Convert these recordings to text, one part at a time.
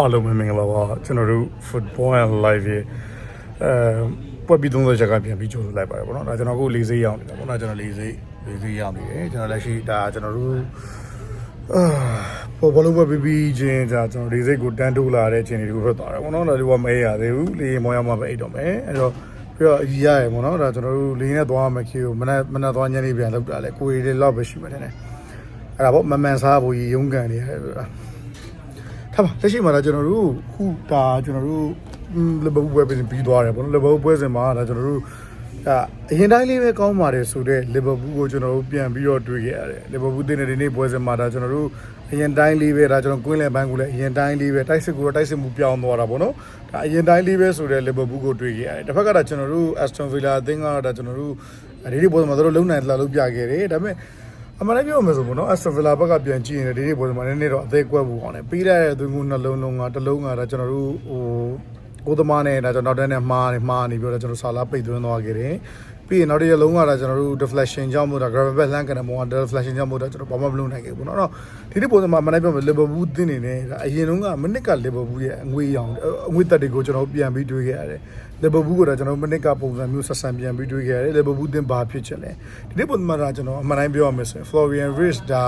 အားလုံးပဲမင်္ဂလာပါကျွန်တော်တို့ football and live ရဲ့အဲပွက်ပြီး30ချက်ကပြန်ပြီးကြိုဆိုလိုက်ပါတယ်ပေါ့နော်ဒါကျွန်တော်ကိုလေးစိရောက်နေတာပေါ့နော်ကျွန်တော်လေးစိလေးစိရောက်နေတယ်ကျွန်တော်လက်ရှိဒါကျွန်တော်တို့အာဘောဘလုံးပွက်ပြီးပြီးချင်းဒါကျွန်တော်လေးစိကိုတန်းတိုးလာတဲ့ချင်းတွေကိုဖြစ်သွားတယ်ပေါ့နော်ဒါတွေကမအေးရသေးဘူးလေးမောရမှာပဲအိတ်တော့မယ်အဲ့တော့ပြီးတော့အကြီးရရယ်ပေါ့နော်ဒါကျွန်တော်တို့လေးနဲ့သွားမှခေကိုမနက်မနက်သွားညနေပြန်လောက်တာလေကိုရီလေးလောက်ပဲရှိမှတယ်နဲ့အဲ့ဒါပေါ့မမှန်စားဖို့ရုံးကန်နေရတယ် ဆိုတာထားပါလက်ရှိမှာတော့ကျွန်တော်တို့ခုဒါကျွန်တော်တို့လဘဘူးပွဲပြင်ပြီးသွားတယ်ပေါ့နော်လဘဘူးပွဲစဉ်မှာဒါကျွန်တော်တို့ဒါအရင်တိုင်းလေးပဲကောင်းပါတယ်ဆိုတော့လဘဘူးကိုကျွန်တော်တို့ပြန်ပြီးတော့တွေ့ခဲ့ရတယ်လဘဘူးတင်းတဲ့ဒီနေ့ပွဲစဉ်မှာဒါကျွန်တော်တို့အရင်တိုင်းလေးပဲဒါကျွန်တော်ကွင်းလယ်ဘန်းကိုလည်းအရင်တိုင်းလေးပဲတိုက်စစ်ကိုတော့တိုက်စစ်မှုပြောင်းသွားတာပေါ့နော်ဒါအရင်တိုင်းလေးပဲဆိုတော့လဘဘူးကိုတွေ့ခဲ့ရတယ်တစ်ဖက်ကဒါကျွန်တော်တို့ Aston Villa အသင်းကတော့ဒါကျွန်တော်တို့ဒီနေ့ပွဲစဉ်မှာတို့လုံနိုင်လာလို့ပြခဲ့တယ်ဒါပေမဲ့ အမှန်တကယ်ပြောမယ်ဆိုပေါ့နော်အက်စတိုဗီလာဘက်ကပြန်ကြည့်ရင်ဒီနေ့ပွဲမှာနည်းနည်းတော့အသေးကွက်ဖို့ကောင်းတယ်ပြီးရတဲ့သွင်းကူနှလုံးလုံးကတစ်လုံးကဒါကျွန်တော်တို့ဟိုကိုသမားနဲ့ဒါကျွန်တော်နောက်တန်းနဲ့မှားနေမှားနေပြီးတော့ကျွန်တော်ဆာလာပိတ်သွင်းသွားခဲ့တယ်ပြီးရင်နောက်တစ်ရက်လုံးကဒါကျွန်တော်တို့ deflection ကြောင့်မို့ဒါ gravel back လှမ်းကန်တဲ့ပုံက deflection ကြောင့်မို့ဒါကျွန်တော်ဘာမှမလုပ်နိုင်ခဲ့ဘူးเนาะအဲ့တော့ဒီနေ့ပုံစံမှာမနေ့ပြောမယ် Liverpool တင်းနေတယ်ဒါအရင်တုန်းကမနစ်က Liverpool ရဲ့အငွေရောင်အငွေတက်တွေကိုကျွန်တော်ပြန်ပြီးတွေးခဲ့ရတယ် Liverpool ကဒါကျွန်တော်မနစ်ကပုံစံမျိုးဆက်ဆံပြန်ပြီးတွေးခဲ့ရတယ် Liverpool တင်းဘာဖြစ်ချင်လဲဒီနေ့ပုံစံမှာဒါကျွန်တော်အမှန်တိုင်းပြောရမယ်ဆိုရင် Florian Wirtz ဒါ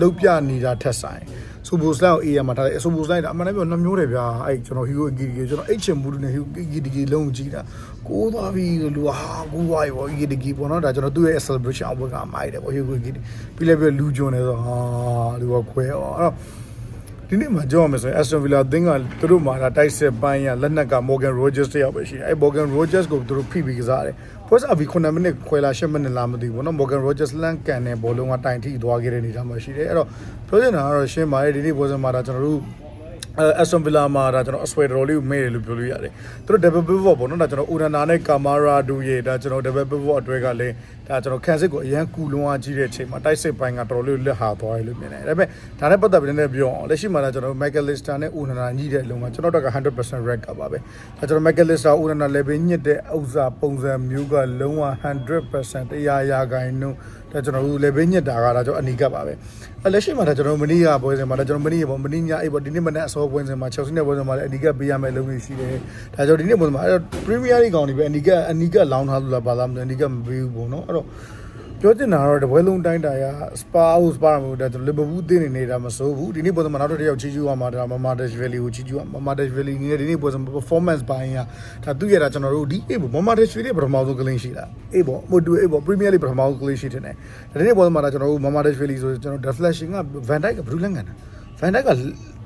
လုတ်ပြနေတာထက်ဆိုင်ဆိုဘူစလိုက်ကိုအေးရမှာထားတယ်ဆိုဘူစလိုက်ဒါအမှန်တမ်းပြောနှမျိုးတယ်ဗျာအဲ့ကျွန်တော်ဟီဂိုအဂီဂီကျွန်တော်အိတ်ချင်မှုနဲ့ဟီဂိုအဂီဂီလုံးကြည့်တာကိုးသွားပြီလူဟာကိုးသွားပြီဗောအဂီဂီပေါ့နော်ဒါကျွန်တော်သူ့ရဲ့ celebration အဝတ်ကမိုက်တယ်ဗောဟီဂိုအဂီပြီးလည်းပြီးလူကျွန်းနေဆိုဟာလူကခွဲရောအဲ့တော့ ဒီနေ့မှာကြောက်ရမယ်ဆိုရင် Aston Villa အသင်းကသူတို့မှာဒါတိုက်စစ်ပိုင်းရလက်နက်က Morgan Rogers တယောက်ပဲရှိတယ်အဲ့ Morgan Rogers ကိုသူတို့ဖိပြီးကစားတယ် first half 9မိနစ်ခွဲလာ10မိနစ်လာမသိဘူးเนาะ Morgan Rogers လန်ကန်တဲ့ဘောလုံးကတိုင်ထိသွားခဲ့တဲ့အနေအထားမှာရှိတယ်အဲ့တော့ပြောချင်တာကတော့ရှင်းပါတယ်ဒီနေ့ပွဲစဉ်မှာဒါကျွန်တော်တို့ အဲအက်စတွန်ဗီလာမှာဒါကျွန်တော်အဆွဲတော်လေးကိုမေ့တယ်လို့ပြောလို့ရတယ်။သူတို့ double pivot ပေါ့နော်ဒါကျွန်တော် Urana နဲ့ Kamara တို့ရဲ့ဒါကျွန်တော် double pivot အတွဲကလည်းဒါကျွန်တော်ခံစစ်ကိုအရန်ကူလွန်အားကြီးတဲ့အချိန်မှာတိုက်စစ်ပိုင်းကတော်တော်လေးလက်ဟာသွားရလို့မြင်တယ်။ဒါပေမဲ့ဒါနဲ့ပတ်သက်ပြီးလည်းပြောအောင်လက်ရှိမှာဒါကျွန်တော် Michael Lister နဲ့ Urana ညှိတဲ့အလုံးကကျွန်တော်တို့က100% red ကပါပဲ။ဒါကျွန်တော် Michael Lister Urana level ညှစ်တဲ့ဥစ္စာပုံစံမျိုးကလုံးဝ100%တရားရာခိုင်နှုန်း ဒါကျွန်တော်တို့ level ညှစ်တာကဒါကျွန်တော်အနီးကပ်ပါပဲ။အဲလက်ရှိမှာဒါကျွန်တော်မနီးရပွဲစဉ်မှာဒါကျွန်တော်မနီးရပေါ့မနီးညအေးပေါ့ဒီနေ့မနေ့အစောပွဲစဉ်မှာ Chelsea နဲ့ပွဲစဉ်မှာလည်းအနီးကပ်ပေးရမယ့်လုပ်နေရှိတယ်။ဒါကြောင့်ဒီနေ့ပွဲစဉ်မှာအဲ့တော့ Premier League ကောင်တွေပဲအနီးကပ်အနီးကပ်လောင်းထားလို့လားဘာလားမသိအနီးကပ်မပေးဘူးပေါ့နော်။အဲ့တော့ ပြောချင်တာကတော့တပွဲလုံးတိုင်းတာရစပါဦးစပါမျိုးဒါလီဗာပူးတင်းနေနေတာမစိုးဘူးဒီနေ့ပွဲစဉ်မှာနောက်တစ်ယောက်ချီးကျူးရမှာဒါမမာဒက်ဗယ်လီကိုချီးကျူးရမမာဒက်ဗယ်လီနေဒီနေ့ပွဲစဉ် performance ဘိုင်းကဒါသူ့ရတာကျွန်တော်တို့ဒီအေးပေါ့မမာဒက်ဗယ်လီပထမဆုံးကလင်းရှိတာအေးပေါ့မို့တူအေးပေါ့ Premier League ပထမဆုံးကလင်းရှိတယ်ဒီနေ့ပွဲစဉ်မှာဒါကျွန်တော်တို့မမာဒက်ဗယ်လီဆိုကျွန်တော် deflection က Van Dijk ကဘယ်လိုလဲငန်းတာ Van Dijk က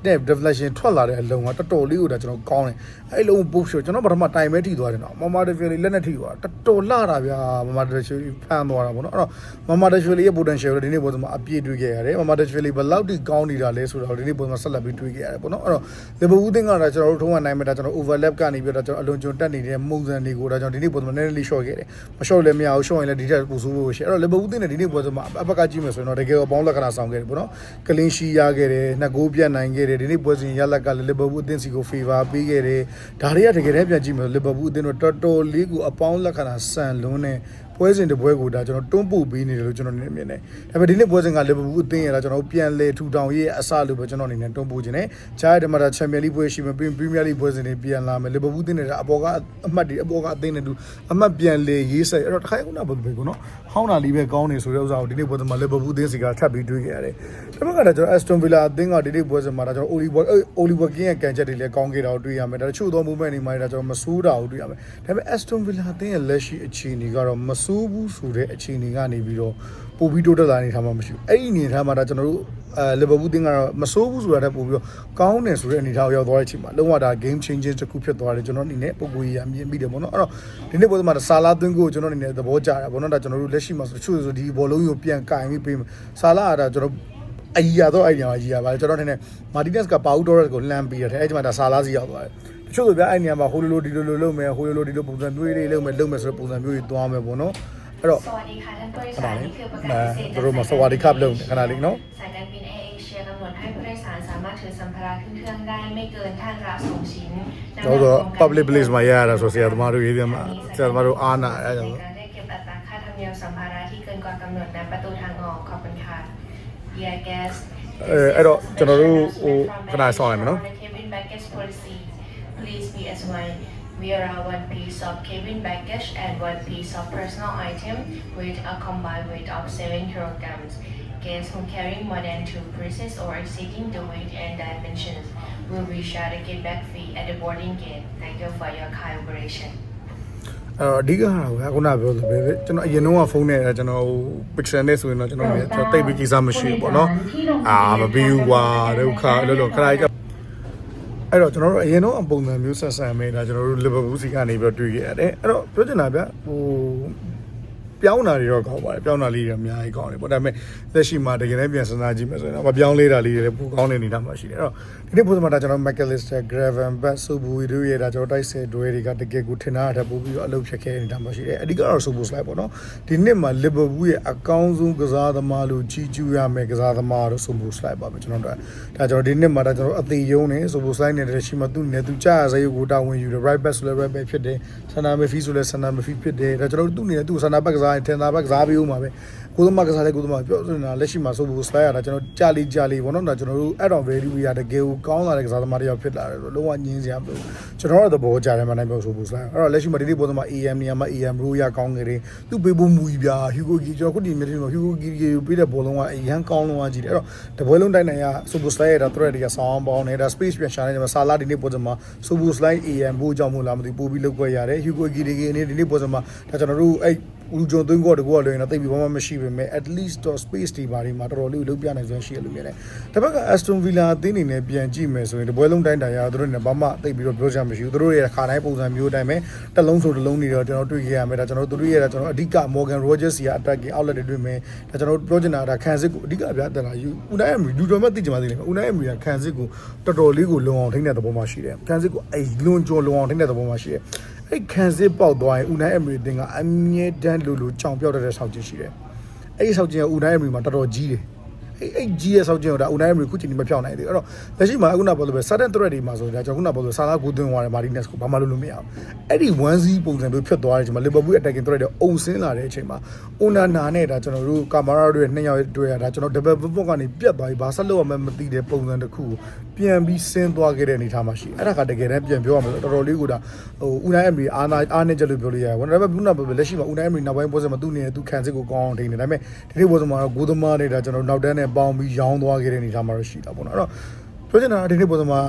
တဲ့ deflection ထွက်လာတဲ့အလုံးကတော်တော်လေးကိုဒါကျွန်တော်ကောင်းတယ်အဲ့လုံးပုတ်ရှောကျွန်တော်ပထမတိုင်ပဲထိသွားတယ်နော်မမာဒက်ဗယ်လီလက်နဲ့ထိသွားတော်တော်လှတာဗျာမမာဒက်ဗယ်လီဖန်သွားတာပေါ့နော်အဲ့တော့မမာဒက်ဗယ်လီရဲ့ potential ကိုဒီနေ့ပွဲစဉ်မှာအပြည့်တွေ့ခဲ့ရတယ်မမာဒက်ဗယ်လီဘယ်လောက်ထိကောင်းနေတာလဲဆိုတော့ဒီနေ့ပွဲမှာဆက်လက်ပြီးတွေ့ခဲ့ရတယ်ပေါ့နော်အဲ့တော့လီဗာပူးတင်းကတော့ကျွန်တော်တို့ထုံးဝနိုင်မဲ့ဒါကျွန်တော် overlap ကနေပြီးတော့ကျွန်တော်အလွန်ကျွံတက်နေတဲ့မှုန်စံတွေကိုဒါကျွန်တော်ဒီနေ့ပွဲမှာနည်းနည်းလေး short ခဲ့တယ်မ short လည်းမရဘူး short ရင်လည်းဒီထက်ပိုဆိုးဖို့ရှိအဲ့တော့လီဗာပူးတင်းနဲ့ဒီနေ့ပွဲစဉ်မှာအဘက်ကကြည့်မယ်ဆိုရင်တော့တကယ်အပေါင်းလက္ခဏာဆောင်ခဲ့တယ်ပေါ့နော်ကလင်းရှီရခဲ့တယ်နှစ်ဂိုးပြတ်နိုင်ခဲ့တယ်ဒီနေ့ပွဲစဉ်ရလက်ကလည်းလီဗာပူးအသင်းစီကို favor ပေးခဲ့တယ်ဒါတွေကတကယ်တည်းပြန်ကြည့်မယ်လီဗာပူးအသင်းတို့တော်တော်လေးကိုအပေါင်းလက္ခဏာဆန်လွန်းတဲ့ ပွဲစဉ်တစ်ပွဲကိုဒါကျွန်တော်တွန်းပို့ပေးနေတယ်လို့ကျွန်တော်မြင်မြင်တယ်။ဒါပေမဲ့ဒီနေ့ပွဲစဉ်ကလီဗာပူးအသင်းရတာကျွန်တော်ပြန်လဲထူထောင်ရေးအစလို့ပဲကျွန်တော်အနေနဲ့တွန်းပို့ခြင်းနဲ့ဂျားတဲ့မှာချန်ပီယံလိပွဲရှိမယ်ပရီးမီးယားလိပွဲစဉ်တွေပြန်လာမယ်လီဗာပူးအသင်းတွေကအပေါ်ကအမှတ်တွေအပေါ်ကအသင်းတွေတူအမှတ်ပြန်လဲရေးဆက်အဲ့တော့တစ်ခါခုနကဘယ်လိုပဲကောနော်ဟောင်းတာလေးပဲကောင်းနေဆိုတဲ့ဥစ္စာကိုဒီနေ့ပွဲစဉ်မှာလီဗာပူးအသင်းစီကထပ်ပြီးတွေးခဲ့ရတယ်။ဒါပေမဲ့ကတော့ကျွန်တော် Aston Villa အသင်းကဒီနေ့ပွဲစဉ်မှာဒါကျွန်တော် Oliver Oliver King ရဲ့ကန်ချက်တွေလည်းကောင်းခဲ့တာကိုတွေ့ရမယ်ဒါချို့သော movement တွေမှာဒါကျွန်တော်မဆိုးတာကိုတွေ့ရမယ်ဒါပေမဲ့ Aston Villa အသင်းရဲ့လက်ရှိအခြေအနေကတော့မဆိုးဘူးဆိုတဲ့အခြေအနေကနေပြီးတော့ပို့ပြီးတိုးတက်လာနေထားမှမရှိဘူးအဲ့ဒီအနေထားမှာဒါကျွန်တော်တို့အဲလီဗာပူးတင်းကတော့မဆိုးဘူးဆိုတာတက်ပို့ပြီးတော့ကောင်းတယ်ဆိုတဲ့အနေထားကိုရောက်သွားတဲ့အချိန်မှာလုံးဝဒါ game changing တစ်ခုဖြစ်သွားတယ်ကျွန်တော်အနေနဲ့ပုံကိုကြီးရမြင်မိတယ်ပေါ့နော်အဲ့တော့ဒီနေ့ပွဲမှာဆာလာသွင်းကိုကျွန်တော်အနေနဲ့သဘောကျတာပေါ့နော်ဒါကျွန်တော်တို့လက်ရှိမှာဆိုချို့ဆိုဒီဘောလုံးကိုပြန်ကင်ပြီးပေးမယ်ဆာလာကဒါကျွန်တော်အကြီးရတော့အဲ့ဒီမှာကြီးရပါကျွန်တော်ထင်တယ်မာတီနက်စ်ကပါဦးဒေါ်ရက်ကိုလှမ်းပြီးတယ်အဲ့ဒီမှာဒါဆာလာစီရောက်သွားတယ်တ ချို့ဆိုဗျအဲ့ဒီနေရာမှာဟိုလိုလိုဒီလိုလိုလုပ်မယ်ဟိုလိုလိုဒီလိုပုံစံမျိုးလေးလုပ်မယ်လုပ်မယ်ဆိုတဲ့ပုံစံမျိုးကြီးသွားမယ်ပေါ့နော်အဲ့တော့ สวัสดีค่ะท่านผู้โดย ခဏ สาร လေး นี่คือประ အဲ กาศพิเศษ တို့မှာစဝါဒီကပ်လုံးခဏလေးနော် สายการบินแอร์เอเชียกำหนดให้ผู้โดยสารสามารถถือสัมภาระขึ้นเครื่องได้ไม่เกินท่านรับส่งชิ้นน้ำหนัก တော့တော့ รวมกัน public place မှာရရတာဆိုဆရာသမားတို့ရေးပြမှာဆရာသမားတို့အားနာအဲ့ဒါကြောင့် ในการได้เก็บอัตราค่าธรรมเนียมสัมภาระที่เกินกว่ากำหนดณประตูทางออกขอบคุณค่ะ Dear guest အဲအဲ့တော့ကျွန်တော်တို့ဟိုခဏဆောင်ရမယ်နော် The cabin cabin baggage policy. Please be advised, we allow one piece of cabin baggage and one piece of personal item with a combined weight of 7 kilograms. Guests who carry more than two pieces or exceeding the weight and dimensions will be charged a get back fee at the boarding gate. Thank you for your kind operation. အဲ့တော့အဓိကကတော့ဗျာခုနပြောသလိုပဲကျွန်တော်အရင်တော့ဖုန်းနဲ့ကျွန်တော် picture နဲ့ဆိုရင်တော့ကျွန်တော်ကျွန်တော်တိတ်ပြီးကိစ္စမရှိဘူးပေါ့နော်အာမပြီးဘူးကွာဒုက္ခအဲ့လိုလိုခဏကြီး အဲ့တော့ကျွန်တော်တို့အရင်တော့အပုံစံမျိုးဆက်ဆံမိတာကျွန်တော်တို့ Liverpool စီကနေပြီးတော့တွေ့ခဲ့ရတယ်အဲ့တော့ပြောချင်တာဗျဟို ပြောင်းတာတွေတော့ကောင်းပါတယ်ပြောင်းတာလေးတွေအများကြီးကောင်းတယ်ပေါ့ဒါပေမဲ့လက်ရှိမှာတကယ်လည်းပြန်စဉ်းစားကြည့်မယ်ဆိုရင်တော့မပြောင်းလဲတာလေးတွေလည်းပိုကောင်းတဲ့အနေအထားမှာရှိတယ်အဲ့တော့ဒီနေ့ပုံစံမှာဒါကျွန်တော် McAllister Graven Bat Subu တို့ရဲ့ဒါကျွန်တော်တိုက်ဆယ်တွဲတွေကတကယ်ကိုထင်တာတဲ့ပို့ပြီးတော့အလုပ်ဖြစ်ခဲ့တဲ့အနေအထားမှာရှိတယ်အဓိကတော့ Subu slide ပေါ့နော်ဒီနှစ်မှာ Liverpool ရဲ့အကောင်းဆုံးကစားသမားလို့ကြီးကျူးရမယ်ကစားသမားတော့ Subu slide ပါပဲကျွန်တော်တို့ဒါကျွန်တော်ဒီနှစ်မှာဒါကျွန်တော်အသေးယုံနေ Subu slide နဲ့တည်းရှိမှသူ့နဲ့သူကြာရစေကိုတာဝန်ယူတယ် right back ဆိုလဲ right back ဖြစ်တယ်ဆန္ဒမဖီဆိုလဲဆန္ဒမဖီဖြစ်တယ်ဒါကျွန်တော်တို့သူ့နေနဲ့သူ့ဆန္ဒဘက်ကစားရင်ထင်သာဘက်ကစားပြီးဦးမှာပဲကိုသမကစားတဲ့ကိုသမပြောနေတာလက်ရှိမှာ Subu slide ရတာကျွန်တော်ကြာလီကြာလီဘောနော်ဒါကျွန်တော်တို့ add on value ရတကယ်ကိုကောင်းလာတဲ့ကစားသမားတွေဖြစ်လာတယ်လို့လုံးဝညင်းစရာမလိုကျွန်တော်တို့သဘောကြတယ်မနိုင်ပြော Subu slide အဲ့တော့လက်ရှိမှာဒီနေ့ဘောသမ AM နေရာမှာ AM ရိုးရကောင်းနေတယ်သူ့ပေးဖို့မူကြီးဗျာ Hugo ကြီးကျွန်တော်ခုဒီမြင်တယ်မှာ Hugo ကြီးကိုပေးတဲ့ဘောလုံးကအရန်ကောင်းလုံးဝကြည့်တယ်အဲ့တော့တပွဲလုံးတိုက်နိုင်ရ Subu slide ရတာ thread တွေကဆောင်းပေါင်းနေတာ space ပြန်ရှာနေတယ်မှာဆာလာဒီနေ့ဘောသမ Subu slide AM ဘိုးကြောင့်မို့လားမသိပို့ပြီးလောက်ွက်ရတယ် Hugo ကြီးတွေကနေဒီနေ့ဘောသမဒါကျွန်တော်တို့အဲ့ ဦးကျော်သွင်းကောတကောလည်းတော့တိတ်ပြီးဘာမှမရှိပေမဲ့ at least တော့ space တွေဘာတွေမှာတော်တော်လေးလုပ်ပြနိုင်စွမ်းရှိရလို့မြင်တယ်။တစ်ဘက်က Aston Villa အသင်းအနေနဲ့ပြန်ကြည့်မယ်ဆိုရင်ဒီပွဲလုံးတိုင်းတိုင်ရသူတို့နဲ့ဘာမှတိတ်ပြီးတော့ပြောချင်မရှိဘူး။သူတို့ရဲ့ခါတိုင်းပုံစံမျိုးတိုင်းပဲတစ်လုံးဆိုတစ်လုံးနေတော့ကျွန်တော်တွေ့ခဲ့ရမယ်။ဒါကျွန်တော်တို့ရဲ့ကျွန်တော်အဓိက Morgan Rogers စီက attacking outlet တွေတွေ့မယ်။ဒါကျွန်တော်ပြောချင်တာဒါခံစစ်ကိုအဓိကပြတယ်လားယူ။ Unai Emery လူတော်မဲ့သိချင်ပါသေးတယ်။ Unai Emery ကခံစစ်ကိုတော်တော်လေးကိုလုံအောင်ထိန်းတဲ့သဘောမှရှိတယ်။ခံစစ်ကိုအဲလွန်ကျော်လုံအောင်ထိန်းတဲ့သဘောမှရှိတယ်။ အဲ့ခံစစ်ပေါက်သွားရင် Unai Emery တင်ကအမြဲတမ်းလိုလိုကြောင်ပြောက်တဲ့ဆောက်ချင်းရှိတယ်။အဲ့ဒီဆောက်ချင်းက Unai Emery မှာတော်တော်ကြီးတယ်။ အဲ့အဲ့ကြီးရဲ့ဆောက်ချင်းကိုဒါ Unai Emery ခုချိန်ဒီမပြောင်းနိုင်သေးဘူး။အဲ့တော့လက်ရှိမှာအခုနပြောလို့ပဲ sudden threat တွေမှာဆိုတော့ကျွန်တော်ခုနပြောလို့ဆာလာကိုသွင်းသွားတယ် Martinez ကိုဘာမှလုပ်လို့မရဘူး။အဲ့ဒီ 1C ပုံစံမျိုးဖြစ်သွားတဲ့အချိန်မှာ Liverpool attacking threat တွေအုံဆင်းလာတဲ့အချိန်မှာ Onana နဲ့ဒါကျွန်တော်တို့ Camara တို့ရဲ့နှစ်ယောက်တွေ့ရတာကျွန်တော် double pivot ကနေပြတ်သွားပြီးဘာဆက်လုပ်ရမှန်းမသိတဲ့ပုံစံတစ်ခုကိုပြန်ပြီးဆင်းသွားခဲ့တဲ့အနေအထားမှာရှိအဲ့ဒါကတကယ်တမ်းပြန်ပြောရမယ်ဆိုတော်တော်လေးကိုဒါဟို Unai Emery အာနာအားနဲ့ချက်လို့ပြောလို့ရတယ်။ဒါပေမဲ့ခုနကပြောလက်ရှိမှာ Unai Emery နောက်ပိုင်းပွဲစဉ်မှာသူ့နေသူခံစစ်ကိုကောင်းအောင်ထိနေဒါပေမဲ့ဒီနေ့ပွဲစဉ်မှာတော့ဂိုးသမားတွေဒါကျွန်တော်နောက်တန်းနဲ့ပေါင်းပြီးရောင်းသွားခဲ့တဲ့အနေအထားမှာတော့ရှိတာပေါ့နော်။အဲ့တော့ပြောချင်တာဒီနေ့ပွဲစဉ်မှာ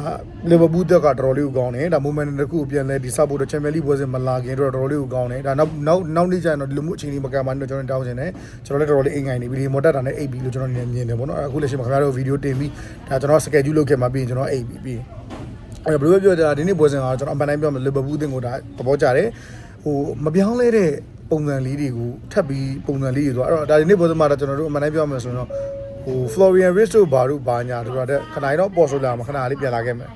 လီဗာပူးတက်ကတော်တော်လေးကိုကောင်းတယ်ဒါ moment တစ်ခုပြန်လဲဒီ support ချန်ပီယံလိပွဲစဉ်မလာခင်တော့တော်တော်လေးကိုကောင်းတယ်ဒါနောက်နောက်နောက်နေ့ကျရင်တော့ဒီလိုမျိုးအချိန်ကြီးမကမှန်းတော့ကျွန်တော်တောင်းချင်တယ်ကျွန်တော်လည်းတော်တော်လေးအိမ်ငိုင်နေပြီဒီမော်တက်တာနဲ့အိပ်ပြီးလို့ကျွန်တော်နေမြင်တယ်ပေါ့နော်အခုလက်ရှိမှာခင်ဗျားတို့ဗီဒီယိုတင်ပြီးဒါကျွန်တော် schedule လုပ်ခဲ့မှာပြီးရင်ကျွန်တော်အိပ်ပြီးပြီးအဲ့ဘယ်လိုပြောကြတာဒီနေ့ပွဲစဉ်ကကျွန်တော်အမှန်တိုင်းပြောမယ်လီဗာပူးအသင်းကိုဒါသဘောကျတယ်ဟိုမပြောင်းလဲတဲ့ပုံစံလေးတွေကိုထပ်ပြီးပုံစံလေးတွေဆိုတော့အဲ့တော့ဒါဒီနေ့ပွဲစဉ်မှာတော့ကျွန်တော်တို့အမှန်တိုင်းပြောမယ်ဆိုတော့ ဟို Florian Rich တို့ဘာတို့ဘာညာတို့တော့ခဏတော့ပေါ်ဆိုလာမှာခဏလေးပြန်လာခဲ့မယ်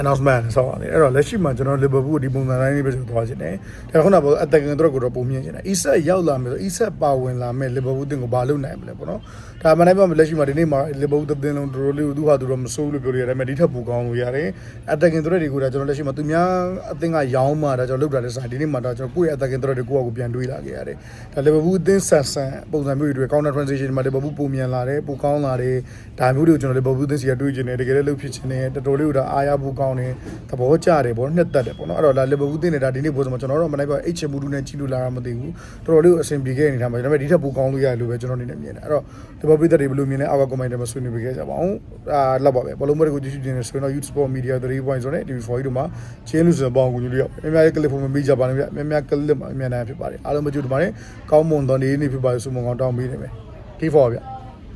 announcement ဆောက်ရတယ်အဲ့တော့လက်ရှိမှာကျွန်တော် Liverpool ဒီပုံစံတိုင်းလေးပဲကျွန်တော်သွားချင်တယ်ဒါခုနကပြောအတက်ကင်တော့ကိုတော့ပုံမြင်ချင်တယ် Isak ရောက်လာမယ်ဆို Isak ပါဝင်လာမယ် Liverpool တင်ကိုဘာလုပ်နိုင်မလဲပေါ့နော်ဒါမှလည်းပြောလက်ရှိမှာဒီနေ့မှာ Liverpool တင်လုံးတော်တော်လေးကိုသူဟာသူတော့မစိုးလို့ပြောလို့ရတယ်ဒါပေမဲ့ဒီထက်ပိုကောင်းလို့ရတယ်အတက်ကင်တော့တွေကိုဒါကျွန်တော်လက်ရှိမှာသူများအသင်းကရောင်းမှာဒါကျွန်တော်လုပ်တာလဲစားဒီနေ့မှာဒါကျွန်တော်ကိုယ့်ရဲ့အတက်ကင်တော့တွေကိုယ့်အကူပြန်တွေးလာခဲ့ရတယ်ဒါ Liverpool အသင်းဆန်ဆန်ပုံစံမျိုးတွေ counter transition မှာ Liverpool ပုံမြန်လာတယ်ပိုကောင်းလာတယ်ဒါမျိုးတွေကိုကျွန်တော် Liverpool အသင်းစီကတွေးချင်တယ်တကယ်လည်းလုပ်ဖြစ်ချင်တယ်တော်တော်လေးကိုဒါအားရဖို့ကောင်းတယ်သဘောကျတယ်ပေါ့နှစ်သက်တယ်ပေါ့နော်အဲ့တော့ဒါ Liverpool အသင်းနေတာဒီနေ့ပုံစံမှာကျွန်တော်တို့မနိုင်ပါ H မူဒူနဲ့ကြီးလို့လာတာမသိဘူးတော်တော်လေးကိုအဆင်ပြေခဲ့နေတာမှာဒါပေမဲ့ဒီထက်ပိုကောင်းလို့ရတယ်လို့ပဲကျွန်တော်အနေနဲ့မြင်တယ်အဲ့တော့ Liverpool ပြည်သက်တွေဘယ်လိုမြင်လဲအောက်က comment ထဲမှာဆွေးနွေးပေးခဲ့ကြပါအောင်အာလောက်ပါပဲဘလုံးမတွေကိုကြည့်ကြည့်နေဆိုရင်တော့ Youth Sport Media 3.0နဲ့ TV4 တို့မှာချင်းလူစံပေါင်းကို ñu လေးရောက်များများကလစ်ဖို့မမေးကြပါနဲ့ဗျများများကလစ်မှာအမြန်နိုင်ဖြစ်ပါတယ်အားလုံးမကြည့်တပါနဲ့ကောင်းမွန်သောနေ့နေ့ဖြစ်ပါလို့ဆုမွန်ကောင်းတောင်းပေးနေမယ် T4 ဗျ